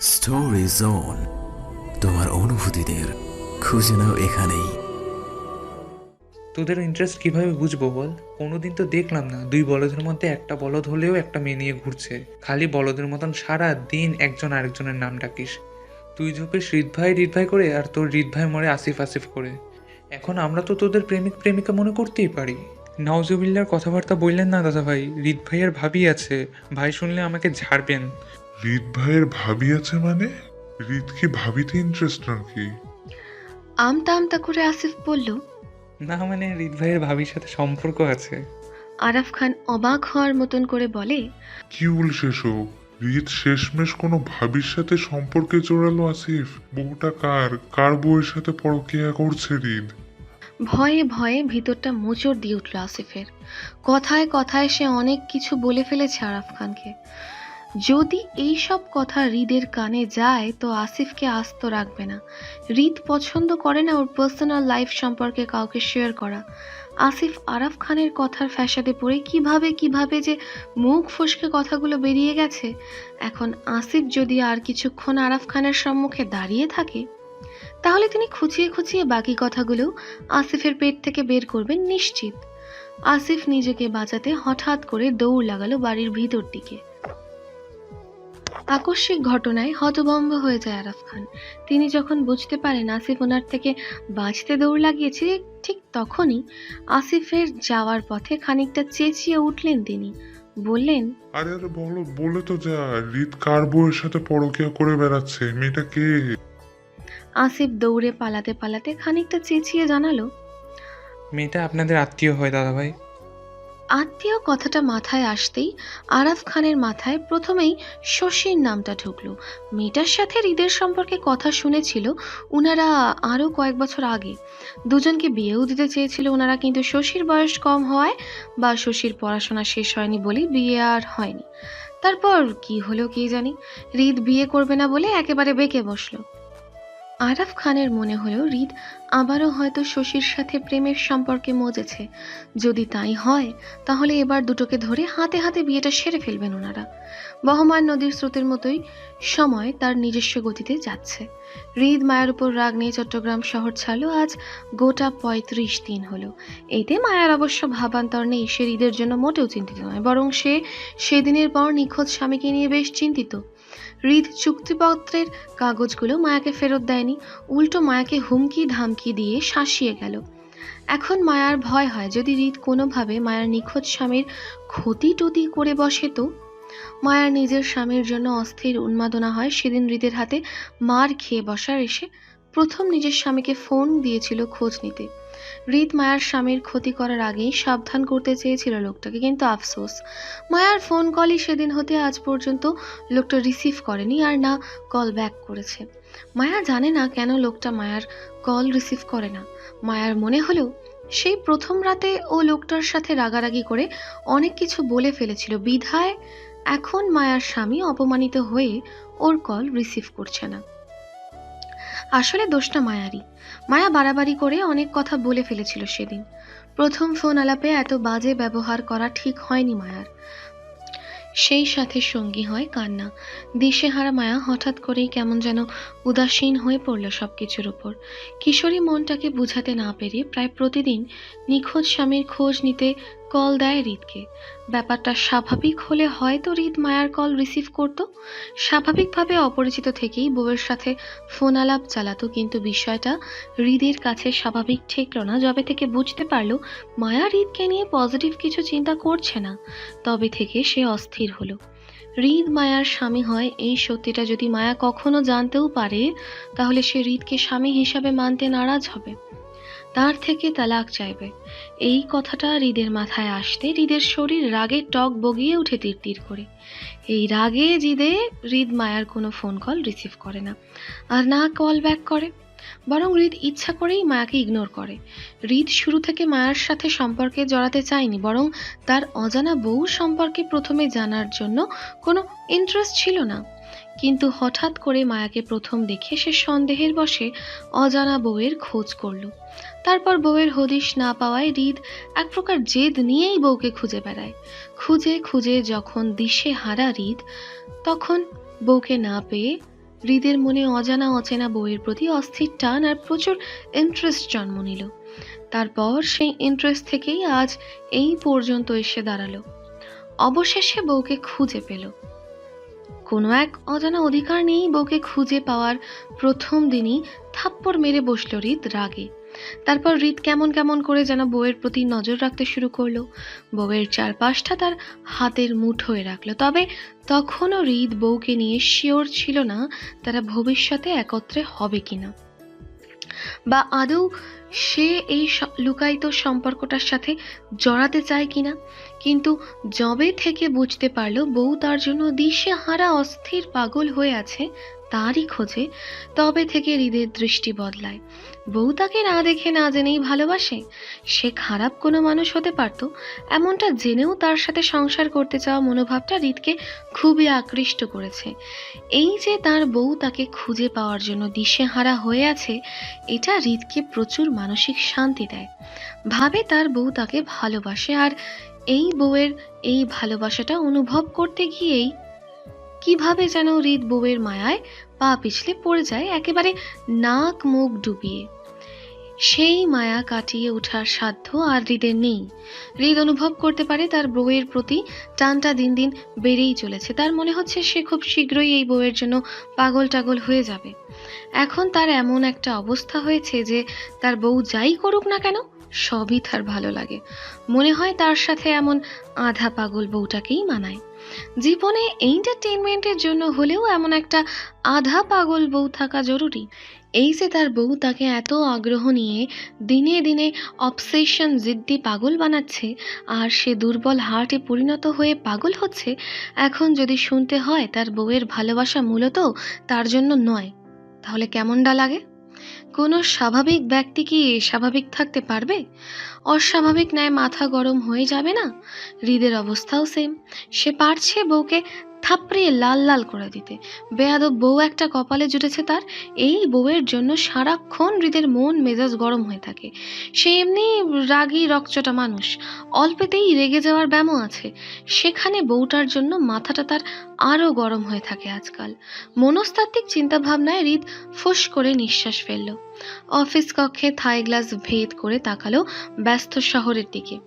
Story zone তোমার অনুভূতিদের খুঁজে নাও এখানেই। তোদের ইন্টারেস্ট কীভাবে বুঝব বল? কোনোদিন তো দেখলাম না, দুই বলদের মধ্যে একটা বলদ হলেও একটা মেয়ে নিয়ে ঘুরছে। খালি বলদের মতন সারা দিন একজন আরেকজনের নাম ডাকিস। তুই ঝোপে হৃদ ভাই হৃদ ভাই করে আর তোর হৃদ ভাই মরে আসিফ আসিফ করে। এখন আমরা তো তোদের প্রেমিক প্রেমিকা মনে করতেই পারি। নওজবিল্লার কথাবার্তা বললেন না দাদা ভাই হৃদ ভাইয়ের ভাবি আছে। ভাই শুনলে আমাকে ঝাড়বেন। রিত ভাইয়ের ভাবি আছে মানে? রিত কি ভাবিতে ইন্টারেস্ট নাকি? আমতা আমতা করে আসিফ বলল না মানে হৃদ ভাইয়ের ভাবির সাথে সম্পর্ক আছে। আরাফ খান অবাক হওয়ার মতন করে বলে কি বলছে এসব রিত শেষমেশ কোনো ভাবির সাথে সম্পর্কে জোড়ালো আসিফ? বউটা কার? কার বউয়ের সাথে পরকিয়া করছে রিদ ভয়ে ভয়ে ভিতরটা মোচড় দিয়ে উঠল আসিফের। কথায় কথায় সে অনেক কিছু বলে ফেলেছে আরাফ খানকে। যদি এই সব কথা হৃদের কানে যায়, তো আসিফকে আস্ত রাখবে না। হৃদ পছন্দ করে না ওর পার্সোনাল লাইফ সম্পর্কে কাউকে শেয়ার করা। আসিফ আরাফ খানের কথার ফ্যাসাদে পড়ে কীভাবে কীভাবে যে মুখ ফসকে কথাগুলো বেরিয়ে গেছে। এখন আসিফ যদি আর কিছুক্ষণ আরাফ খানের সম্মুখে দাঁড়িয়ে থাকে, তাহলে তিনি খুঁচিয়ে খুঁচিয়ে বাকি কথাগুলো আসিফের পেট থেকে বের করবেন নিশ্চিত। আসিফ নিজেকে বাঁচাতে হঠাৎ করে দৌড় লাগালো বাড়ির ভিতর দিকে। আকস্মিক ঘটনায় হতভম্ব হয়ে যায় আরাফ খান। তিনি যখন বুঝতে পারেন আসিফ ওনার থেকে বাঁচতে দৌড় লাগিয়েছে ঠিক তখনই আসিফের যাওয়ার পথে খানিকটা চেঁচিয়ে উঠলেন তিনি। বললেন আরে আরে বলো বলে তো যা রিত কার বউয়ের সাথে পরকিয়া করে বেড়াচ্ছে? মেয়েটা কে? আসিফ দৌড়ে পালাতে পালাতে খানিকটা চেঁচিয়ে জানালো মেয়েটা আপনাদের আত্মীয় হয় দাদা ভাই আত্মীয় কথাটা মাথায় আসতেই আরাফ খানের মাথায় প্রথমেই শশীর নামটা ঢুকলো। মেয়েটার সাথে হৃদের সম্পর্কে কথা শুনেছিল উনারা আরও কয়েক বছর আগে। দুজনকে বিয়েও দিতে চেয়েছিল ওনারা কিন্তু শশীর বয়স কম হওয়ায় বা শশীর পড়াশোনা শেষ হয়নি বলেই বিয়ে আর হয়নি। তারপর কি হলো কে জানি? হৃদ বিয়ে করবে না বলে একেবারে বেঁকে বসল। আরাফ খানের মনে হলো হৃদ আবারও হয়তো শশীর সাথে প্রেমের সম্পর্কে মজেছে। যদি তাই হয়, তাহলে এবার দুটোকে ধরে হাতে হাতে বিয়েটা সেরে ফেলবেন ওনারা। বহমান নদীর স্রোতের মতোই সময় তার নিজস্ব গতিতে যাচ্ছে। হৃদ মায়ার উপর রাগ নিয়ে চট্টগ্রাম শহর ছাড়লো আজ গোটা পঁয়ত্রিশ দিন হলো। এতে মায়ার অবশ্য ভাবান্তর নেই, সে হৃদের জন্য মোটেও চিন্তিত নয়, বরং সে সেদিনের পর নিখোঁজ স্বামীকে নিয়ে বেশ চিন্তিত। হৃদ চুক্তিপত্রের কাগজগুলো মায়াকে ফেরত দেয়নি, উল্টো মায়াকে হুমকি ধামকি দিয়ে শাসিয়ে গেল। এখন মায়ার ভয় হয়, যদি হৃদ কোনোভাবে মায়ার নিখোঁজ স্বামীর ক্ষতি টতি করে বসে তো? মায়ার নিজের স্বামীর জন্য অস্থির উন্মাদনা হয়, সেদিন হৃদের হাতে মার খেয়ে বসার এসে প্রথম নিজের স্বামীকে ফোন দিয়েছিল খোঁজ নিতে। হৃদ মায়ার স্বামীর ক্ষতি করার আগেই সাবধান করতে চেয়েছিল লোকটাকে, কিন্তু আফসোস। মায়ার ফোন কলই সেদিন হতে আজ পর্যন্ত লোকটা রিসিভ করেনি আর না কল ব্যাক করেছে। মায়া জানে না কেন লোকটা মায়ার কল রিসিভ করে না। মায়ার মনে হলো সেই প্রথম রাতে ও লোকটার সাথে রাগারাগি করে অনেক কিছু বলে ফেলেছিল। বিধায় এখন মায়ার স্বামী অপমানিত হয়ে ওর কল রিসিভ করছে না। আসলে দোষটা মায়ারই। মায়া বাড়াবাড়ি করে অনেক কথা বলে ফেলেছিল সেদিন। প্রথম ফোন আলাপে এত বাজে ব্যবহার করা ঠিক হয়নি মায়ার। সেই সাথে সঙ্গী হয় কান্না। দিশেহারা মায়া হঠাৎ করেই কেমন যেন উদাসীন হয়ে পড়ল সব কিছুর উপর। কিশোরী মনটাকে বুঝাতে না পেরে প্রায় প্রতিদিন নিখোঁজ স্বামীর খোঁজ নিতে কল দেয় রিতকে ব্যাপারটা স্বাভাবিক হলে হয়তো রিত মায়ার কল রিসিভ করত। স্বাভাবিকভাবে অপরিচিত থেকেই বউয়ের সাথে ফোন আলাপ চালাতো, কিন্তু বিষয়টা হৃদের কাছে স্বাভাবিক ঠেকলো না। যবে থেকে বুঝতে পারল, মায়া হৃদকে নিয়ে পজিটিভ কিছু চিন্তা করছে না, তবে থেকে সে অস্থির হলো। হৃদ মায়ার স্বামী হয়, এই সত্যিটা যদি মায়া কখনো জানতেও পারে, তাহলে সে হৃদকে স্বামী হিসাবে মানতে নারাজ হবে। তার থেকে তালাক চাইবে। এই কথাটা হৃদের মাথায় আসতে হৃদের শরীর রাগে টক বগিয়ে উঠে তীর করে। এই রাগে জিদে হৃদ মায়ার কোনো ফোন কল রিসিভ করে না। আর না কল ব্যাক করে। বরং হৃদ ইচ্ছা করেই মায়াকে ইগনোর করে। হৃদ শুরু থেকে মায়ার সাথে সম্পর্কে জড়াতে চায়নি, বরং তার অজানা বউ সম্পর্কে প্রথমে জানার জন্য কোনো ইন্টারেস্ট ছিল না। কিন্তু হঠাৎ করে মায়াকে প্রথম দেখে সে সন্দেহের বশে অজানা বউয়ের খোঁজ করল। তারপর বউয়ের হদিশ না পাওয়ায় হৃদ এক প্রকার জেদ নিয়েই বউকে খুঁজে বেড়ায়। খুঁজে খুঁজে যখন দিশে হারা হৃদ, তখন বউকে না পেয়ে হৃদের মনে অজানা অচেনা বইয়ের প্রতি অস্থির টান আর প্রচুর ইন্টারেস্ট জন্ম নিল। তারপর সেই ইন্টারেস্ট থেকেই আজ এই পর্যন্ত এসে দাঁড়াল। অবশেষে বউকে খুঁজে পেল। কোনো এক অজানা অধিকার নেই বউকে খুঁজে পাওয়ার প্রথম দিনই থাপ্পড় মেরে বসল হৃদ রাগে। তারপর হৃদ কেমন কেমন করে যেন বউয়ের প্রতি নজর রাখতে শুরু করল। বউয়ের চারপাশটা তার হাতের মুঠোয় রাখল। তবে তখনও হৃদ বউকে নিয়ে শিওর ছিল না তারা ভবিষ্যতে একত্রে হবে কিনা। বা আদৌ সে এই লুকায়িত সম্পর্কটার সাথে জড়াতে চায় কিনা? কিন্তু জবে থেকে বুঝতে পারল বউ তার জন্য দিশে হারা অস্থির পাগল হয়ে আছে তারই খোঁজে তবে থেকে হৃদের দৃষ্টি বদলায়। বউ তাকে না দেখে না জেনেই ভালোবাসে। সে খারাপ কোনো মানুষ হতে পারত, এমনটা জেনেও তার সাথে সংসার করতে চাওয়া মনোভাবটা হৃদকে খুবই আকৃষ্ট করেছে। এই যে তার বউ তাকে খুঁজে পাওয়ার জন্য দিশেহারা হয়ে আছে, এটা হৃদকে প্রচুর মানসিক শান্তি দেয়। ভাবে তার বউ তাকে ভালোবাসে আর এই বউয়ের এই ভালোবাসাটা অনুভব করতে গিয়েই কীভাবে যেন হৃদ বউয়ের মায়ায় পা পিছলে পড়ে যায় একেবারে নাক মুখ ডুবিয়ে। সেই মায়া কাটিয়ে ওঠার সাধ্য আর হৃদের নেই। হৃদ অনুভব করতে পারে তার বউয়ের প্রতি টানটা দিন দিন বেড়েই চলেছে। তার মনে হচ্ছে সে খুব শীঘ্রই এই বউয়ের জন্য পাগল টাগল হয়ে যাবে। এখন তার এমন একটা অবস্থা হয়েছে যে তার বউ যাই করুক না কেন, সবই তার ভালো লাগে। মনে হয় তার সাথে এমন আধা পাগল বউটাকেই মানায়। জীবনে এন্টারটেনমেন্টের জন্য হলেও এমন একটা আধা পাগল বউ থাকা জরুরি। এই যে তার বউ তাকে এত আগ্রহ নিয়ে দিনে দিনে অবসেশন জিদ্দি পাগল বানাচ্ছে আর সে দুর্বল হার্টে পরিণত হয়ে পাগল হচ্ছে, এখন যদি শুনতে হয় তার বউয়ের ভালোবাসা মূলত তার জন্য নয়, তাহলে কেমনটা লাগে? কোনো স্বাভাবিক ব্যক্তি কি স্বাভাবিক থাকতে পারবে? অস্বাভাবিক ন্যায় মাথা গরম হয়ে যাবে না? হৃদের অবস্থাও সেম সে পারছে বউকে থাপড়িয়ে লাল লাল করে দিতে। বেয়াদব বউ একটা কপালে জুটেছে তার, এই বউয়ের জন্য সারাক্ষণ হৃদের মন মেজাজ গরম হয়ে থাকে। সে এমনি রাগী, রকচটা মানুষ। অল্পেতেই রেগে যাওয়ার ব্যামো আছে। সেখানে বউটার জন্য মাথাটা তার আরও গরম হয়ে থাকে আজকাল। মনস্তাত্ত্বিক চিন্তাভাবনায় হৃদ ফুস করে নিঃশ্বাস ফেলল। অফিস কক্ষে থাই গ্লাস ভেদ করে তাকালো ব্যস্ত শহরের দিকে।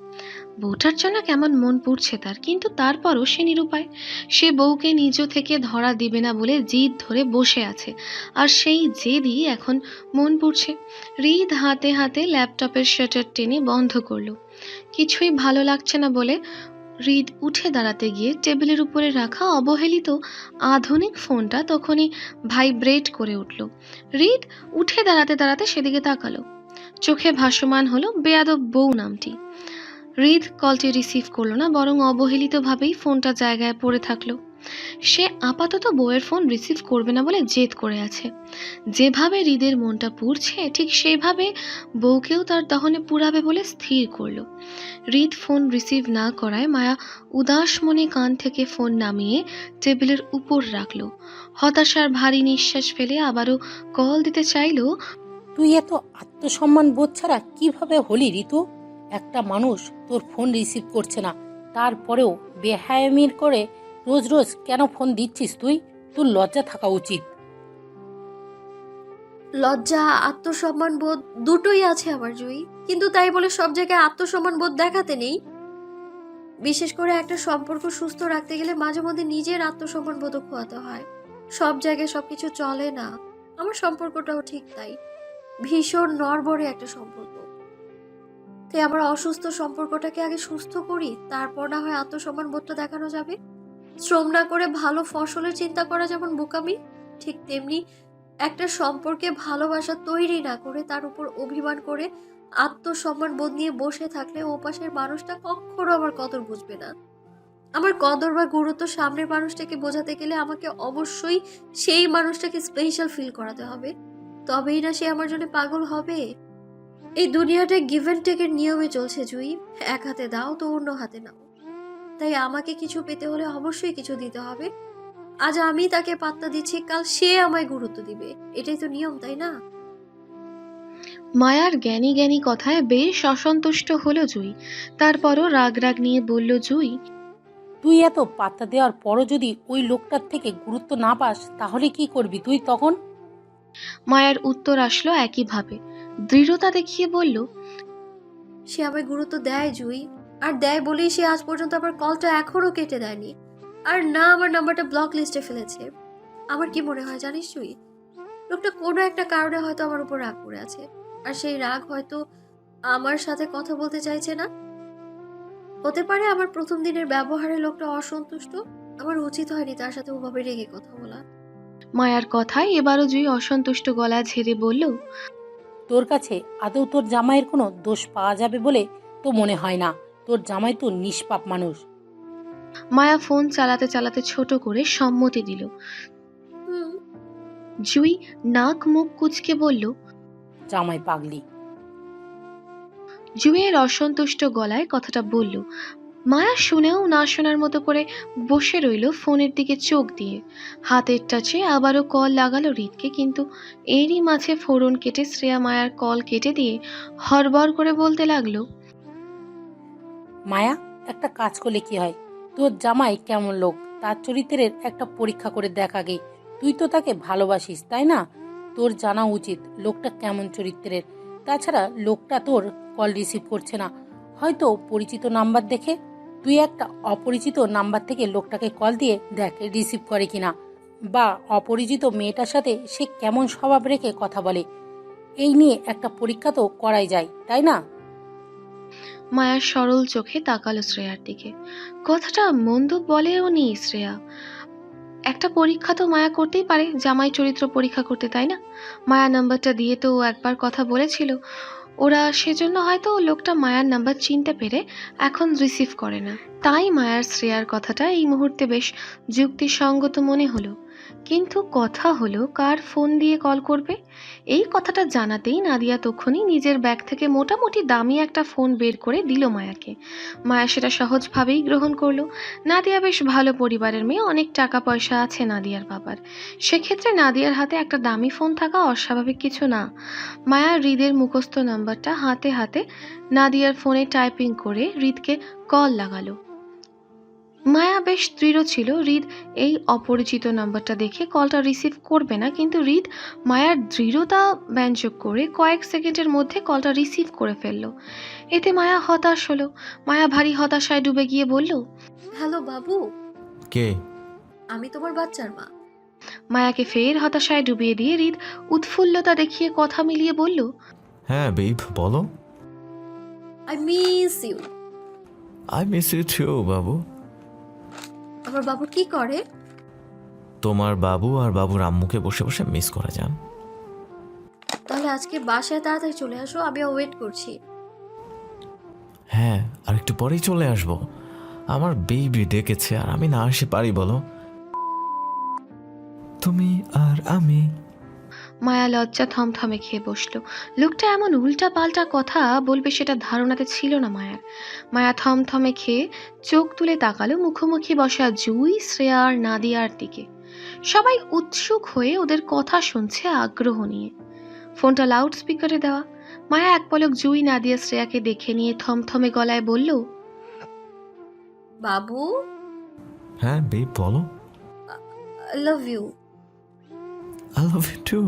বউটার জন্য কেমন মন পুড়ছে তার, কিন্তু তারপরও সে নিরুপায়। সে বউকে নিজ থেকে ধরা দিবে না বলে জিদ ধরে বসে আছে, আর সেই জেদই এখন মন পুড়ছে। রিদ হাতে হাতে ল্যাপটপের শাটার টেনে বন্ধ করল। কিছুই ভালো লাগছে না বলে রিদ উঠে দাঁড়াতে গিয়ে টেবিলের উপরে রাখা অবহেলিত আধুনিক ফোনটা তখনই ভাইব্রেট করে উঠল। রিদ উঠে দাঁড়াতে দাঁড়াতে সেদিকে তাকালো। চোখে ভাসমান হলো বেয়াদব বউ নামটি। হৃদ কলটি রিসিভ করল না, বরং অবহেলিতভাবেই ফোনটা জায়গায় পড়ে থাকল। সে আপাতত বউয়ের ফোন রিসিভ করবে না বলে জেদ করে আছে। যেভাবে হৃদের মনটা পুড়ছে, ঠিক সেইভাবে বউকেও তার দহনে পুরাবে বলে স্থির করল। হৃদ ফোন রিসিভ না করায় মায়া উদাস মনে কান থেকে ফোন নামিয়ে টেবিলের উপর রাখল। হতাশার ভারী নিঃশ্বাস ফেলে আবারও কল দিতে চাইলো, তুই এত আত্মসম্মান বোধ ছাড়া কীভাবে হলি ঋতু? একটা মানুষ তোর ফোন রিসিভ করছে না। তারপরেও বেহায়ামির করে রোজ রোজ কেন ফোন দিচ্ছিস তুই? তোর লজ্জা থাকা উচিত। লজ্জা, আত্মসম্মান বোধ দুটোই আছে আমার জয়ী কিন্তু তাই বলে সব জায়গায় আত্মসম্মান বোধ দেখাতে নেই। বিশেষ করে একটা সম্পর্ক সুস্থ রাখতে গেলে মাঝে মধ্যে নিজের আত্মসম্মান বোধও খোয়াতে হয়। সব জায়গায় সবকিছু চলে না। আমার সম্পর্কটাও ঠিক তাই। ভীষণ নড়বড়ে একটা সম্পর্ক। তাই আমার অসুস্থ সম্পর্কটাকে আগে সুস্থ করি, তারপর না হয় আত্মসম্মান বোধটা দেখানো যাবে। শ্রম না করে ভালো ফসলের চিন্তা করা যেমন বোকামি, ঠিক তেমনি একটা সম্পর্কে ভালোবাসা তৈরি না করে তার উপর অভিমান করে আত্মসম্মান বোধ নিয়ে বসে থাকলে ওপাশের মানুষটা কখনো আমার কদর বুঝবে না। আমার কদর বা গুরুত্ব সামনের মানুষটাকে বোঝাতে গেলে আমাকে অবশ্যই সেই মানুষটাকে স্পেশাল ফিল করাতে হবে। তবেই না সে আমার জন্য পাগল হবে। এই দুনিয়াটা গিভ অ্যান্ড টেকের নিয়মে চলছে জুই। এক হাতে দাও তো অন্য হাতে নাও। তাই আমাকে কিছু পেতে হলে অবশ্যই কিছু দিতে হবে। আজ আমি তাকে পাত্তা দিচ্ছি কাল সে আমায় গুরুত্ব দিবে। এটাই তো নিয়ম তাই না? মায়ার জ্ঞানী জ্ঞানী কথায় বেশ অসন্তুষ্ট হলো জুই। তারপরও রাগ রাগ নিয়ে বলল জুই তুই এত পাত্তা দেওয়ার পরও যদি ওই লোকটার থেকে গুরুত্ব না পাস তাহলে কি করবি তুই তখন? মায়ার উত্তর আসলো একইভাবে। দৃঢ়তা দেখিয়ে বলল সে আমায় গুরুত্ব দেয় জুই। আর দেয় বলেই সে আজ পর্যন্ত আমার কলটা এখনও কেটে দেয়নি। আর না আমার নাম্বারটা ব্লক লিস্টে ফেলেছে। আমার কি মনে হয় জানিস জুই? লোকটা কোনো একটা কারণে হয়তো আমার উপর রাগ করে আছে। আর সেই রাগ হয়তো আমার সাথে কথা বলতে চাইছে না। হতে পারে আমার প্রথম দিনের ব্যবহারে লোকটা অসন্তুষ্ট। আমার উচিত হয়নি তার সাথে ওভাবে রেগে কথা বলা। মায়ার কথায় এবারও জুই অসন্তুষ্ট গলা ঝেড়ে বলল তোর কাছে আদৌ তোর জামাইয়ের কোনো দোষ পাওয়া যাবে বলে তো মনে হয় না। তোর জামাই তো নিষ্পাপ মানুষ। মায়া ফোন চালাতে চালাতে ছোট করে সম্মতি দিল। জুই নাক মুখ কুচকে বলল জামাই পাগলি। জুইয়ের অসন্তুষ্ট গলায় কথাটা বলল মায়া শুনেও না শোনার মতো করে বসে রইল ফোনের দিকে চোখ দিয়ে। হাতের টাচে আবারও কল লাগালো রিতকে কিন্তু এরই মাঝে ফোরন কেটে শ্রেয়া মায়ার কল কেটে দিয়ে হরবর করে বলতে লাগল, মায়া, একটা কাজ করলে কি হয়? তোর জামাই কেমন লোক? তার চরিত্রের একটা পরীক্ষা করে দেখ আগে। তুই তো তাকে ভালোবাসিস, তাই না? তোর জানা উচিত লোকটা কেমন চরিত্রের। তাছাড়া লোকটা তোর কল রিসিভ করছে না। হয়তো পরিচিত নাম্বার দেখে তুই একটা অপরিচিত নাম্বার থেকে লোকটাকে কল দিয়ে দেখ রিসিভ করে কিনা। বা অপরিচিত মেয়েটার সাথে সে কেমন স্বভাব রেখে কথা বলে। এই নিয়ে একটা পরীক্ষা তো করাই যায়, তাই না? মায়ার সরল চোখে তাকালো শ্রেয়ার দিকে। কথাটা মন্দ বলেও নি শ্রেয়া। একটা পরীক্ষা তো মায়া করতেই পারে, জামাই চরিত্র পরীক্ষা করতে, তাই না? মায়া নাম্বারটা দিয়ে তো একবার কথা বলেছিল। ওরা সেজন্য হয়তো লোকটা মায়ার নাম্বার চিনতে পেরে এখন রিসিভ করে না। তাই মায়ার শ্রেয়ার কথাটা এই মুহূর্তে বেশ যুক্তিসঙ্গত মনে হলো। কিন্তু কথা হলো, কার ফোন দিয়ে কল করবে? এই কথাটা জানাতেই নাদিয়া তখনই নিজের ব্যাগ থেকে মোটামুটি দামি একটা ফোন বের করে দিল মায়াকে। মায়া সেটা সহজভাবেই গ্রহণ করল। নাদিয়া বেশ ভালো পরিবারের মেয়ে, অনেক টাকা পয়সা আছে নাদিয়ার বাবার। সেক্ষেত্রে নাদিয়ার হাতে একটা দামি ফোন থাকা অস্বাভাবিক কিছু না। মায়া হৃদের মুখস্থ নাম্বারটা হাতে হাতে নাদিয়ার ফোনে টাইপিং করে হৃদকে কল লাগালো। মায়া বেশ দৃঢ় ছিল। হৃদ এই অপরিচিত নাম্বারটা দেখে কলটা রিসিভ করবে না কিন্তু হৃদ মায়ার দৃঢ়তা ব্যঞ্জক করে কয়েক সেকেন্ডের মধ্যে কলটা রিসিভ করে ফেলল। এতে মায়া হতাশ হলো। মায়া ভারী হতাশায় ডুবে গিয়ে বলল হ্যালো বাবু। কে? আমি তোমার বাচ্চার মা। মায়াকে ফের হতাশায় ডুবিয়ে দিয়ে হৃদ উৎফুল্লতা দেখিয়ে কথা মিলিয়ে বলল হ্যাঁ বেব বলো। I miss you I miss you too বাবু। আমার বাবু কি করে? তোমার বাবু আর বাবুর আম্মুকে বসে বসে মিস করে যান। তাহলে আজকে বাসায় তাড়াতাড়ি চলে আসো আমি ওয়েট করছি। হ্যাঁ আর একটু পরেই চলে আসব। আমার বেবি ডেকেছে আর আমি না আসে পারি বলো। তুমি আর আমি মায়া লজ্জা থমথমে খেয়ে বসল। লোকটা এমন উল্টা পাল্টা কথা বলবে সেটা ধারণাতে ছিল না মায়ার। মায়া থমথমে খেয়ে চোখ তুলে তাকালো মুখোমুখি বসা জুই শ্রেয়া আর নাদিয়ার দিকে। সবাই উৎসুক হয়ে ওদের কথা শুনছে আগ্রহ নিয়ে। ফোনটা লাউড স্পিকারে দেওয়া। মায়া এক পলক জুই নাদিয়া শ্রেয়াকে দেখে নিয়ে থমথমে গলায় বলল বাবু? হ্যাঁ বেব বলো। Love you I love you too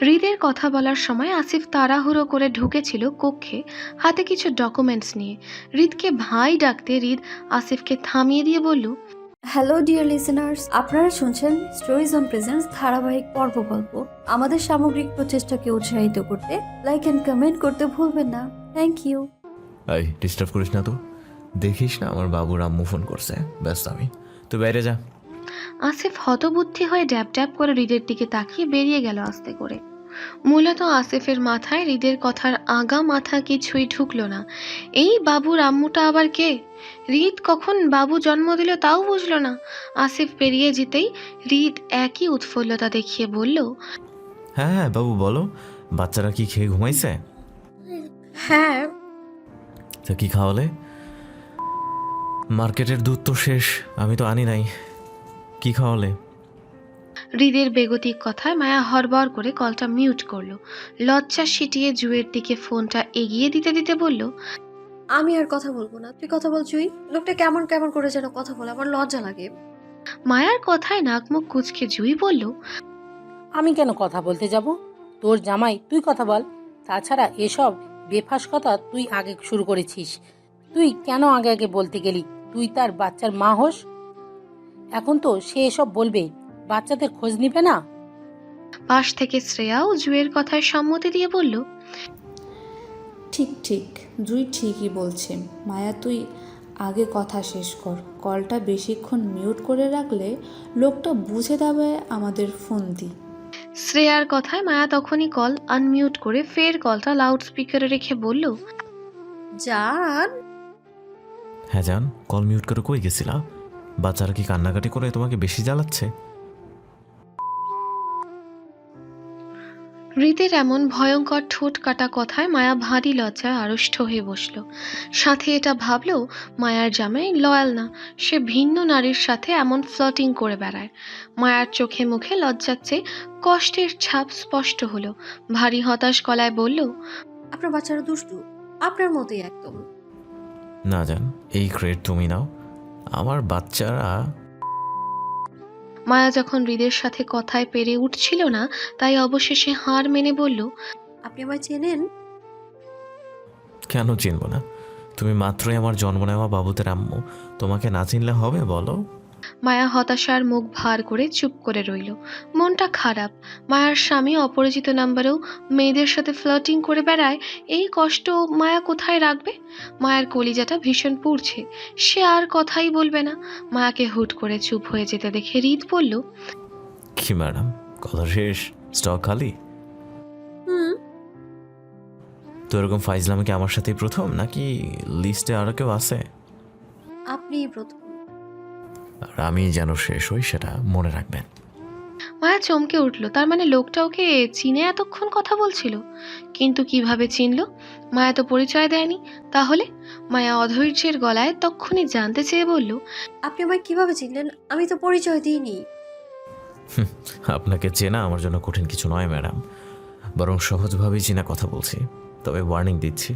হৃদের কথা বলার সময় আসিফ তাড়াহুড়ো করে ঢুকেছিল কক্ষে হাতে কিছু ডকুমেন্টস নিয়ে। হৃদকে ভাই ডাকতে হৃদ আসিফকে থামিয়ে দিয়ে বলল হ্যালো ডিয়ার লিসেনার্স আপনারা শুনছেন স্টোরিজ অন প্রেজেন্স ধারাবাহিক পর্ব গল্প। আমাদের সামগ্রিক প্রচেষ্টাকে উৎসাহিত করতে লাইক অ্যান্ড কমেন্ট করতে ভুলবেন না। থ্যাংক ইউ এই ডিস্টার্ব করিস না তো। দেখিস না আমার বাবুর আম্মু ফোন করছে। ব্যস্ত আমি। তুই বাইরে যা। আসিফ হতবুদ্ধি হয়ে ড্যাব ড্যাব করে হৃদের দিকে তাকিয়ে বেরিয়ে গেল আস্তে করে। মূলত আসিফের মাথায় হৃদের কথার আগা মাথা কিছুই ঢুকল না। এই বাবুর আম্মুটা আবার কে? হৃদ কখন বাবু জন্ম দিল তাও বুঝলো না। আসিফ বেরিয়ে যেতেই হৃদ একই উৎফুল্লতা দেখিয়ে বলল হ্যাঁ হ্যাঁ বাবু বলো বাচ্চারা কি খেয়ে ঘুমাইছে? হ্যাঁ। তা কি খাওয়ালে? মার্কেটের দুধ তো শেষ আমি তো আনি নাই। কি খাওয়ালে? হৃদের বেগতিক কথায় মায়া হরবর করে কলটা মিউট করল। লজ্জা সিটিয়ে জুয়ের দিকে ফোনটা এগিয়ে দিতে দিতে বলল আমি আর কথা বলব না। তুই কথা বল জুই। লোকটা কেমন কেমন করে যেন কথা বলে আমার লজ্জা লাগে। মায়ার কথায় নাকমুখ কুচকে জুই বলল আমি কেন কথা বলতে যাব? তোর জামাই তুই কথা বল। তাছাড়া এসব বেফাস কথা তুই আগে শুরু করেছিস। তুই কেন আগে আগে বলতে গেলি? তুই তার বাচ্চার মা হোস। এখন তো সে এসব বলবে। বাচ্চাদের খোঁজ নিবে না? পাশ থেকে শ্রেয়াও জুয়ের কথায় সম্মতি দিয়ে বলল ঠিক ঠিক জুই ঠিকই বলছে। মায়া তুই আগে কথা শেষ কর। কলটা বেশিক্ষণ মিউট করে রাখলে লোকটা বুঝে দেবে আমাদের ফোন দি শ্রেয়ার কথায় মায়া তখনই কল আনমিউট করে ফের কলটা লাউড স্পিকারে রেখে বলল জান? হ্যাঁ জান কল মিউট করে কই গেছিলা? বাচ্চারা কি কান্নাকাটি করে তোমাকে বেশি জ্বালাচ্ছে? হৃদের এমন ভয়ঙ্কর ঠোঁট কাটা কথায় মায়া ভারী লজ্জায় আড়ষ্ট হয়ে বসল। সাথে এটা ভাবলেও মায়ার জামাই লয়াল না সে ভিন্ন নারীর সাথে এমন ফ্লটিং করে বেড়ায়। মায়ার চোখে মুখে লজ্জার চেয়ে কষ্টের ছাপ স্পষ্ট হলো। ভারী হতাশ গলায় বলল আপনার বাচ্চারা দুষ্টু আপনার মতোই একদম। না জান এই ক্রেড তুমি নাও। আমার বাচ্চারা মায়া যখন হৃদের সাথে কথায় পেরে উঠছিল না তাই অবশেষে হার মেনে বলল আপনি আমায় চেনেন? কেন চিনব না? তুমি মাত্রই আমার জন্ম নেওয়া বাবুদের আম্মু। তোমাকে না চিনলে হবে বলো? মায়া হতাশার মুখ ভার করে চুপ করে রইল। মনটা খারাপ। মায়ার স্বামী অপরিচিত নাম্বারেও মেয়েদের সাথে ফ্লার্টিং করে বেড়ায় এই কষ্ট মায়া কোথায় রাখবে? মায়ের কলিজাটা ভীষণ পুড়ছে। সে আর কথাই বলবে না। মায়াকে হুট করে চুপ হয়ে যেতে দেখে রিত বলল কি ম্যাডাম? কথা শেষ? স্টক খালি? তো এরকম ফাইজলামে কি আমার সাথেই প্রথম নাকি লিস্টে আরও কেউ আছে? আপনিই প্রথম। আর আমি যেন শেষ হই সেটা মনে রাখবেন। মায়া চমকে উঠল। তার মানে লোকটা ওকে চিনে এতক্ষণ কথা বলছিল? কিন্তু কীভাবে চিনল? মায়া তো পরিচয় দেয়নি। তাহলে মায়া অধৈর্যের গলায় তক্ষুনি জানতে চেয়ে বলল আপনি আমায় কীভাবে চিনলেন? আমি তো পরিচয় দিইনি। আপনাকে চেনা আমার জন্য কঠিন কিছু নয় ম্যাডাম। বরং সহজভাবেই চেনা কথা বলছি। তবে ওয়ার্নিং দিচ্ছি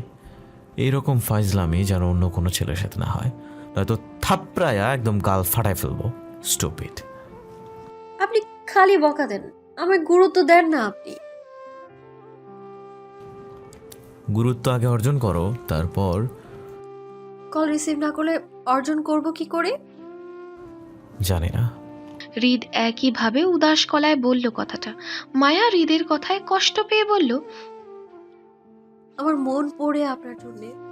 এইরকম ফাইজলামি যেন অন্য কোনো ছেলের সাথে না হয়। নয়তো থাপড়ায়া একদম গাল ফাটায় ফেলব। স্টুপিড আপনি খালি বকা দেন। আমায় গুরুত্ব দেন না আপনি। গুরুত্ব আগে অর্জন করো তারপর কল রিসিভ না করলে অর্জন করব কি করে? জানি না। হৃদ একইভাবে উদাস গলায় বলল কথাটা। মায়া হৃদের কথায় কষ্ট পেয়ে বলল আমার মন পড়ে আপনার জন্য।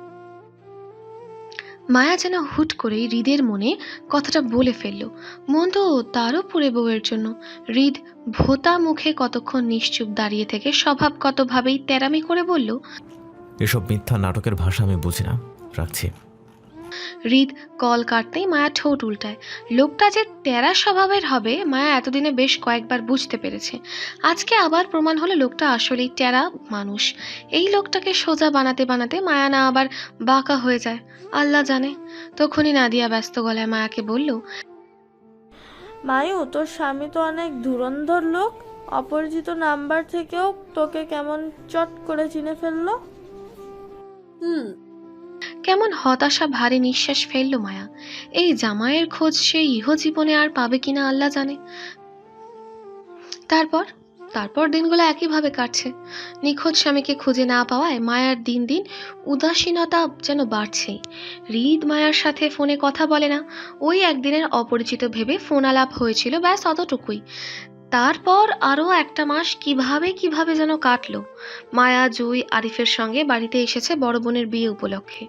মায়া যেন হুট করেই হৃদের মনে কথাটা বলে ফেলল। মন তো তারও পুরে বউয়ের জন্য। হৃদ ভোতা মুখে কতক্ষণ নিশ্চুপ দাঁড়িয়ে থেকে স্বভাবগতভাবেই তেরামি করে বলল, এসব মিথ্যা নাটকের ভাষা আমি বুঝি না। রাখছি। হৃদ কল কাটতেই মায়া ঠোঁট উল্টায়। লোকটা যে তেরা স্বভাবের হবে মায়া এতদিনে বেশ কয়েকবার বুঝতে পেরেছে। আজকে আবার প্রমাণ হলো লোকটা আসলেই টেরা মানুষ। এই লোকটাকে সোজা বানাতে বানাতে মায়া না আবার বাঁকা হয়ে যায়। আল্লাহ জানে। তখনই নাদিয়া ব্যস্ত গলায় মায়াকে বলল মায়ু তোর স্বামী তো অনেক ধুরন্ধর লোক। অপরিচিত নাম্বার থেকেও তোকে কেমন চট করে চিনে ফেলল? হুম কেমন হতাশা ভারী নিঃশ্বাস ফেলল মায়া। এই জামাইয়ের খোঁজ সে ইহ জীবনে আর পাবে কিনা আল্লাহ জানে। তারপর? তারপর দিনগুলো একইভাবে কাটছে। নিখোঁজ স্বামীকে খুঁজে না পাওয়ায় মায়ার দিন দিন উদাসীনতা যেন বাড়ছেই। হৃদ মায়ার সাথে ফোনে কথা বলে না। ওই একদিনের অপরিচিত ভেবে ফোন আলাপ হয়েছিল ব্যাস অতটুকুই। তারপর আরও একটা মাস কীভাবে কীভাবে যেন কাটল। মায়া, জুই, আরিফের সঙ্গে বাড়িতে এসেছে বড় বোনের বিয়ে উপলক্ষে।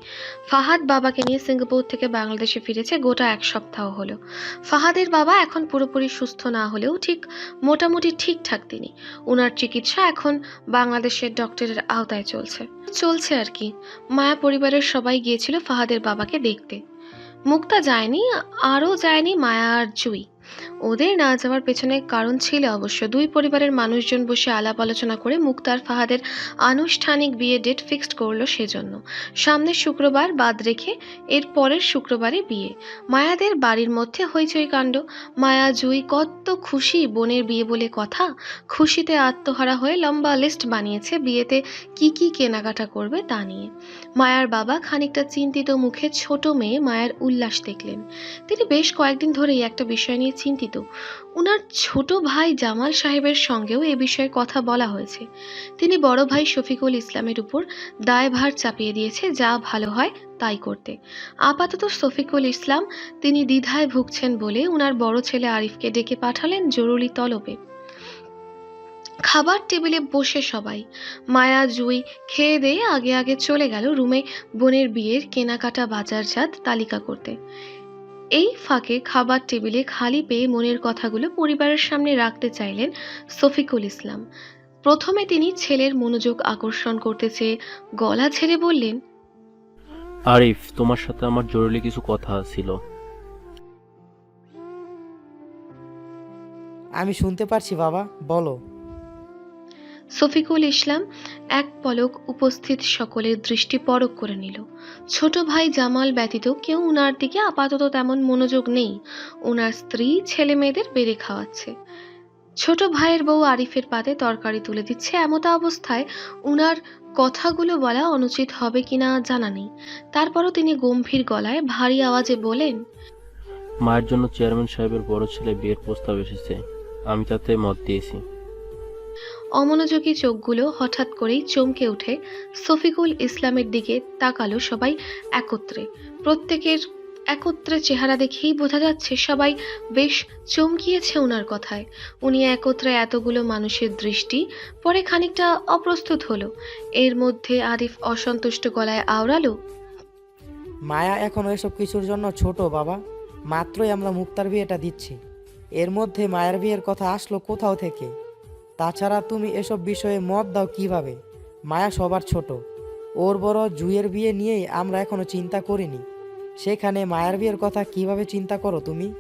ফাহাদ বাবাকে নিয়ে সিঙ্গাপুর থেকে বাংলাদেশে ফিরেছে গোটা এক সপ্তাহ হলো। ফাহাদের বাবা এখন পুরোপুরি সুস্থ না হলেও ঠিক মোটামুটি ঠিকঠাক তিনি। ওনার চিকিৎসা এখন বাংলাদেশের ডক্টরের আওতায় চলছে। চলছে আর কি। মায়া পরিবারের সবাই গিয়েছিল ফাহাদের বাবাকে দেখতে। মুক্তা যায়নি, আরও যায়নি মায়া আর জুই। ওদের না যাওয়ার পেছনে কারণ ছিল অবশ্য। দুই পরিবারের মানুষজন বসে আলাপ আলোচনা করে মুক্তার ফাহাদের আনুষ্ঠানিক বিয়ে ডেট ফিক্সড করল সেজন্য। সামনের শুক্রবার বাদ রেখে এর পরের শুক্রবারে বিয়ে। মায়াদের বাড়ির মধ্যে হইচই কাণ্ড। মায়া জুই কত খুশি বোনের বিয়ে বলে কথা। খুশিতে আত্মহারা হয়ে লম্বা লিস্ট বানিয়েছে বিয়েতে কি কি কেনাকাটা করবে তা নিয়ে। মায়ার বাবা খানিকটা চিন্তিত মুখে ছোট মেয়ে মায়ার উল্লাস দেখলেন। তিনি বেশ কয়েকদিন ধরেই একটা বিষয় নিয়ে চিন্তিত। উনার ছোট ভাই জামাল সাহেবের সঙ্গেও এ বিষয়ে কথা বলা হয়েছে। তিনি বড় ভাই শফিকুল ইসলামের উপর দায়ভার চাপিয়ে দিয়েছে, যা ভালো হয় তাই করতে। আপাতত শফিকুল ইসলাম, তিনি দ্বিধায় ভুগছেন বলে উনার বড় ছেলে আরিফকে ডেকে পাঠালেন জরুরি তলবে খাবার টেবিলে বসে সবাই। মায়া জুই খেয়ে দিয়ে আগে আগে চলে গেল রুমে বোনের বিয়ের কেনাকাটা বাজারজাত তালিকা করতে। এই ফাঁকে খাবার টেবিলে খালি পেয়ে মনের কথাগুলো পরিবারের সামনে রাখতে চাইলেন সফিকুল ইসলাম। প্রথমে তিনি ছেলের মনোযোগ আকর্ষণ করতে চেয়ে গলা ছেড়ে বললেন আরিফ তোমার সাথে আমার জরুরি কিছু কথা ছিল। আমি শুনতে পারছি বাবা বলো। শফিকুল ইসলাম এক পলক উপস্থিত সকলের দৃষ্টি পরক করে নিল। ছোট ভাই জামাল ব্যতীত কেউ উনার দিকে আপাতত তেমন মনোযোগ নেই। ওনার স্ত্রী, ছেলে মেয়েদের বেড়ে খাওয়াচ্ছে। ছোট ভাইয়ের বউ আরিফের পাতে তরকারি তুলে দিচ্ছে এমতা অবস্থায় উনার কথাগুলো বলা অনুচিত হবে কিনা জানা নেই। তারপরও তিনি গম্ভীর গলায় ভারী আওয়াজে বলেন, মায়ের জন্য চেয়ারম্যান সাহেবের বড় ছেলে বিয়ের প্রস্তাব এসেছে। আমি তাতে মত দিয়েছি। অমনোযোগী চোখগুলো হঠাৎ করেই চমকে উঠে। শফিকুল ইসলামের দিকে তাকালো সবাই একত্রে। প্রত্যেকের একত্রে চেহারা দেখেই বোঝা যাচ্ছে সবাই বেশ চমকিয়েছে ওনার কথায়। উনি একত্রে এতগুলো মানুষের দৃষ্টি পরে খানিকটা অপ্রস্তুত হলো। এর মধ্যে আরিফ অসন্তুষ্ট গলায় আওড়ালো, মায়া এখনও এসব কিছুর জন্য ছোট, বাবা। মাত্রই আমরা মুক্তার বিয়েটা দিচ্ছি। এর মধ্যে মায়ের বিয়ের কথা আসলো কোথাও থেকে। তাছাড়া তুমি এসব বিষয়ে মত দাও কীভাবে? মায়া সবার ছোট। ওর বড় জুয়ের বিয়ে নিয়েই আমরা এখনও চিন্তা করিনি। সেখানে মায়ের বিয়ের কথা কীভাবে চিন্তা করো তুমি?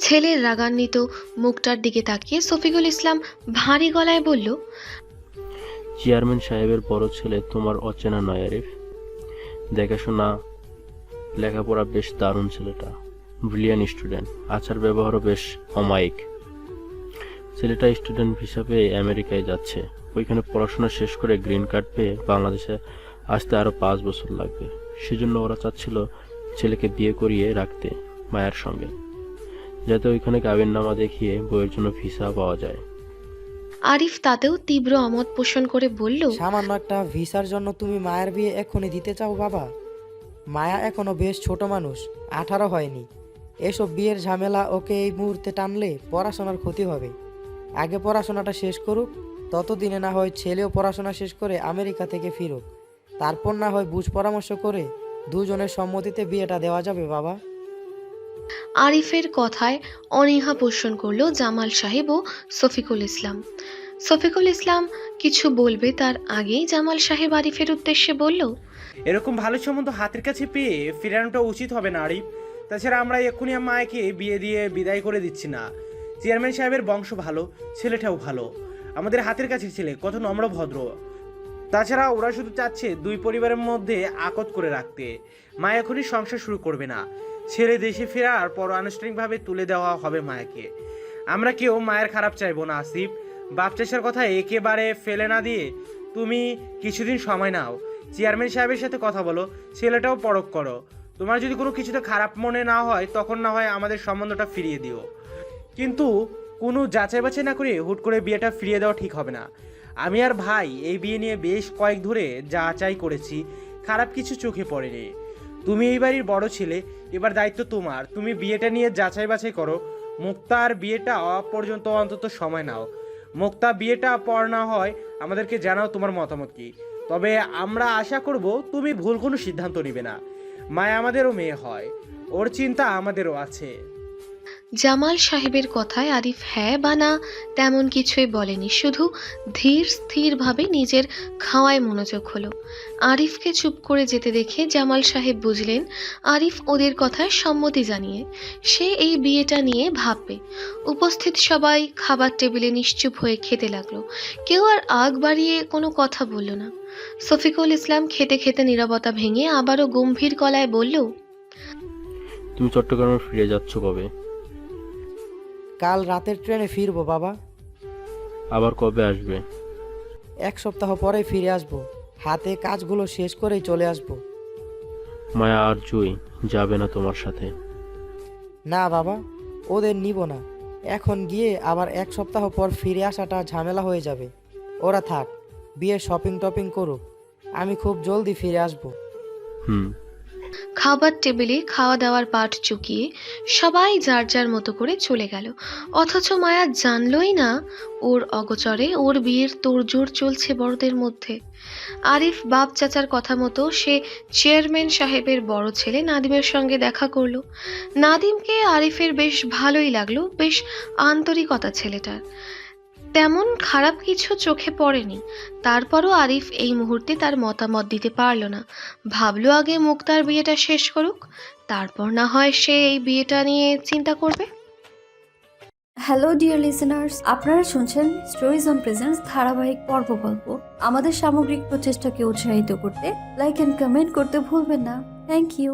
ছেলের রাগান্বিত মুখটার দিকে তাকিয়ে শফিকুল ইসলাম ভারী গলায় বলল চেয়ারম্যান সাহেবের বড় ছেলে তোমার অচেনা নয় আরিফ দেখাশোনা লেখাপড়া বেশ দারুণ ছেলেটা। Brilliant student. আচার ব্যবহারও বেশ অমায়িক। ছেলেটা স্টুডেন্ট হিসাবে আমেরিকায় যাচ্ছে। ওইখানে পড়াশোনা শেষ করে গ্রিন কার্ড পেয়ে বাংলাদেশে আসতে আরও পাঁচ বছর লাগবে। সেজন্য ওরা চাচ্ছিল ছেলেকে বিয়ে করিয়ে রাখতে মায়ের সঙ্গে যাতে ওইখানে নামা দেখিয়ে বইয়ের জন্য ভিসা পাওয়া যায়। আরিফ তাতেও তীব্র আমোদ পোষণ করে বলল সামান্য একটা ভিসার জন্য তুমি মায়ের বিয়ে এক্ষুনি দিতে চাও বাবা? মায়া এখনও বেশ ছোট মানুষ আঠারো হয়নি। এসব বিয়ের ঝামেলা ওকে এই মুহূর্তে টানলে পড়াশোনার ক্ষতি হবে। আগে পড়াশোনাটা শেষ করুক ততদিনে না হয় ছেলেও পড়াশোনা শেষ করে আমেরিকা থেকে ফিরুক। তারপর না হয় বুঝ পরামর্শ করে দুজনের সম্মতিতে বিয়েটা দেওয়া যাবে বাবা। আরিফের কথায় অনীহা পোষণ করল জামাল সাহেব ও সফিকুল ইসলাম। সফিকুল ইসলাম কিছু বলবে তার আগেই জামাল সাহেব আরিফের উদ্দেশ্যে বলল এরকম ভালো সম্বন্ধ হাতের কাছে পেয়ে ফেরানোটা উচিত হবে না আরিফ। তাছাড়া আমরা এক্ষুনি মায়কে বিয়ে দিয়ে বিদায় করে দিচ্ছি না। চেয়ারম্যান সাহেবের বংশ ভালো, ছেলেটাও ভালো। আমাদের হাতের কাছে ছেলে, কত নম্র ভদ্র। তাছাড়া ওরা শুধু চাচ্ছে দুই পরিবারের মধ্যে আকত করে রাখতে। মা এখনই সংসার শুরু করবে না। ছেলে দেশে ফেরার পর আনুষ্ঠানিকভাবে তুলে দেওয়া হবে মায়াকে। আমরা কেউ মায়ের খারাপ চাইব না, আসিফ। বাপ চাষার কথা একেবারে ফেলে না দিয়ে তুমি কিছুদিন সময় নাও। চেয়ারম্যান সাহেবের সাথে কথা বলো, ছেলেটাও পরখ করো। তোমার যদি কোনো কিছুতে খারাপ মনে না হয়, তখন না হয় আমাদের সম্বন্ধটা ফিরিয়ে দিও। কিন্তু কোনো যাচাই বাছাই না করে হুট করে বিয়েটা ফিরিয়ে দেওয়া ঠিক হবে না। আমি আর ভাই এই বিয়ে নিয়ে বেশ কয়েক ধরে যাচাই করেছি, খারাপ কিছু চোখে পড়েনি। তুমি এই বাড়ির বড় ছেলে, এবার দায়িত্ব তোমার। তুমি বিয়েটা নিয়ে যাচাই বাছাই করো। মুক্তার বিয়েটা পর্যন্ত অন্তত সময় নাও। মুক্তা, বিয়েটা পর না হয় আমাদেরকে জানাও তোমার মতামত কি। তবে আমরা আশা করব তুমি ভুল কোনো সিদ্ধান্ত নিবে না। মায়া আমাদেরও মেয়ে হয়। ওর চিন্তা আমাদেরও আছে। জামাল সাহেবের কথায় আরিফ হ্যাঁ বা না তেমন কিছুই বলেনি, শুধু ধীর স্থিরভাবে নিজের খাওয়ায় মনোযোগ হলো। আরিফকে চুপ করে যেতে দেখে জামাল সাহেব বুঝলেন, আরিফ ওদের কথায় সম্মতি জানিয়ে, সে এই বিয়েটা নিয়ে ভাববে। উপস্থিত সবাই খাবার টেবিলে নিশ্চুপ হয়ে খেতে লাগল। কেউ আর আগ বাড়িয়ে কোনো কথা বলল না। শফিকুল ইসলাম খেতে খেতে নীরবতা ভেঙে আবারও গম্ভীর গলায় বলল, তুমি চট্টগ্রামে ফিরে যাচ্ছ কবে? কাল রাতের ট্রেনে ফিরবো বাবা। আবার কবে আসবে? এক সপ্তাহ পরে ফিরে আসব। হাতে কাজগুলো শেষ করেই চলে আসব। মায়া আর জুই যাবে না তোমার সাথে। না বাবা ওদের নিব না। এখন গিয়ে আবার এক সপ্তাহ পর ফিরে আসাটা ঝামেলা হয়ে যাবে। ওরা থাক বিয়ে শপিং টপিং করুক। আমি খুব জলদি ফিরে আসব। হুম। খাবার টেবিলে খাওয়া দাওয়ার পাট চুকিয়ে সবাই যার যার মতো করে চলে গেল। অথচ মায়া জানলই না ওর অগচরে ওর বিয়ের তোড়জোড় চলছে বড়দের মধ্যে। আরিফ বাপ চাচার কথা মতো সে চেয়ারম্যান সাহেবের বড় ছেলে নাদিমের সঙ্গে দেখা করল। নাদিমকে আরিফের বেশ ভালোই লাগল, বেশ আন্তরিকতা ছেলেটার। তেমন খারাপ কিছু চোখে পড়েনি। তারপরও আরিফ এই মুহূর্তে তার মতামত দিতে পারল না। ভাবলো আগে মুক্তার বিয়েটা শেষ করুক, তারপর না হয় সে এই বিয়েটা নিয়ে চিন্তা করবে। হ্যালো ডিয়ার লিসেনার্স আপনারা শুনছেন স্টোরিজ অন প্রেজেন্স ধারাবাহিক পর্ব গল্প। আমাদের সামগ্রিক প্রচেষ্টাকে উৎসাহিত করতে লাইক অ্যান্ড কমেন্ট করতে ভুলবেন না। Thank you